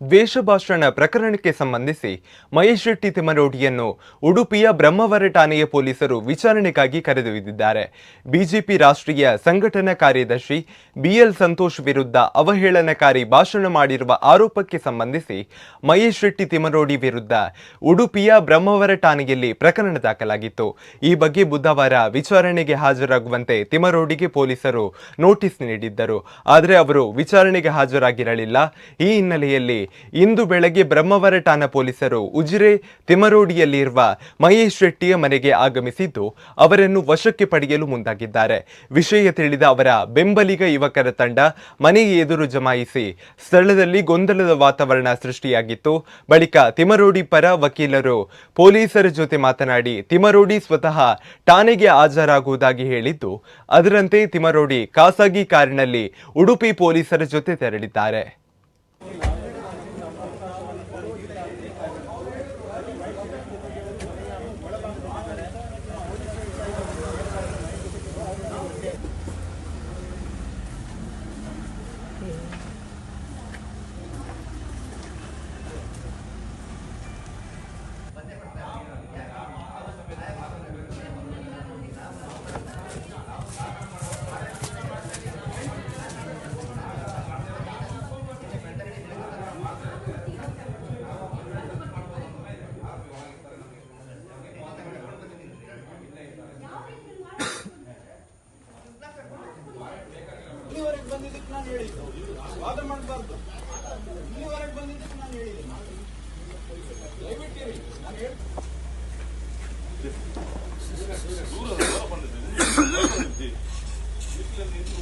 ದ್ವೇಷಭಾಷಣ ಪ್ರಕರಣಕ್ಕೆ ಸಂಬಂಧಿಸಿ ಮಹೇಶ್ ಶೆಟ್ಟಿ ತಿಮ್ಮರೋಡಿಯನ್ನು ಉಡುಪಿಯ ಬ್ರಹ್ಮವರ ಠಾಣೆಯ ಪೊಲೀಸರು ವಿಚಾರಣೆಗಾಗಿ ಕರೆದೊಯ್ದಿದ್ದಾರೆ. ಬಿಜೆಪಿ ರಾಷ್ಟ್ರೀಯ ಸಂಘಟನಾ ಕಾರ್ಯದರ್ಶಿ ಬಿಎಲ್ ಸಂತೋಷ್ ವಿರುದ್ಧ ಅವಹೇಳನಕಾರಿ ಭಾಷಣ ಮಾಡಿರುವ ಆರೋಪಕ್ಕೆ ಸಂಬಂಧಿಸಿ ಮಹೇಶ್ ಶೆಟ್ಟಿ ತಿಮರೋಡಿ ವಿರುದ್ಧ ಉಡುಪಿಯ ಬ್ರಹ್ಮವರ ಠಾಣೆಯಲ್ಲಿ ಪ್ರಕರಣ ದಾಖಲಾಗಿತ್ತು. ಈ ಬಗ್ಗೆ ಬುಧವಾರ ವಿಚಾರಣೆಗೆ ಹಾಜರಾಗುವಂತೆ ತಿಮರೋಡಿಗೆ ಪೊಲೀಸರು ನೋಟಿಸ್ ನೀಡಿದ್ದರು. ಆದರೆ ಅವರು ವಿಚಾರಣೆಗೆ ಹಾಜರಾಗಿರಲಿಲ್ಲ. ಈ ಹಿನ್ನೆಲೆಯಲ್ಲಿ ಇಂದು ಬೆಳಗ್ಗೆ ಬ್ರಹ್ಮವರ ಠಾಣಾ ಪೊಲೀಸರು ಉಜಿರೆ ತಿಮರೋಡಿಯಲ್ಲಿರುವ ಮಹೇಶ್ ಶೆಟ್ಟಿಯ ಮನೆಗೆ ಆಗಮಿಸಿದ್ದು, ಅವರನ್ನು ವಶಕ್ಕೆ ಪಡೆಯಲು ಮುಂದಾಗಿದ್ದಾರೆ. ವಿಷಯ ತಿಳಿದ ಅವರ ಬೆಂಬಲಿಗ ಯುವಕರ ತಂಡ ಮನೆಗೆ ಎದುರು ಜಮಾಯಿಸಿ ಸ್ಥಳದಲ್ಲಿ ಗೊಂದಲದ ವಾತಾವರಣ ಸೃಷ್ಟಿಯಾಗಿತ್ತು. ಬಳಿಕ ತಿಮರೋಡಿ ಪರ ವಕೀಲರು ಪೊಲೀಸರ ಜೊತೆ ಮಾತನಾಡಿ, ತಿಮರೋಡಿ ಸ್ವತಃ ಠಾಣೆಗೆ ಹಾಜರಾಗುವುದಾಗಿ ಹೇಳಿದ್ದು, ಅದರಂತೆ ತಿಮರೋಡಿ ಖಾಸಗಿ ಕಾರಿನಲ್ಲಿ ಉಡುಪಿ ಪೊಲೀಸರ ಜೊತೆ ತೆರಳಿದ್ದಾರೆ. Gracias. ನಾನು ಹೇಳಿದ್ದು. ವಾದ ಮಾಡಬಾರ್ದು.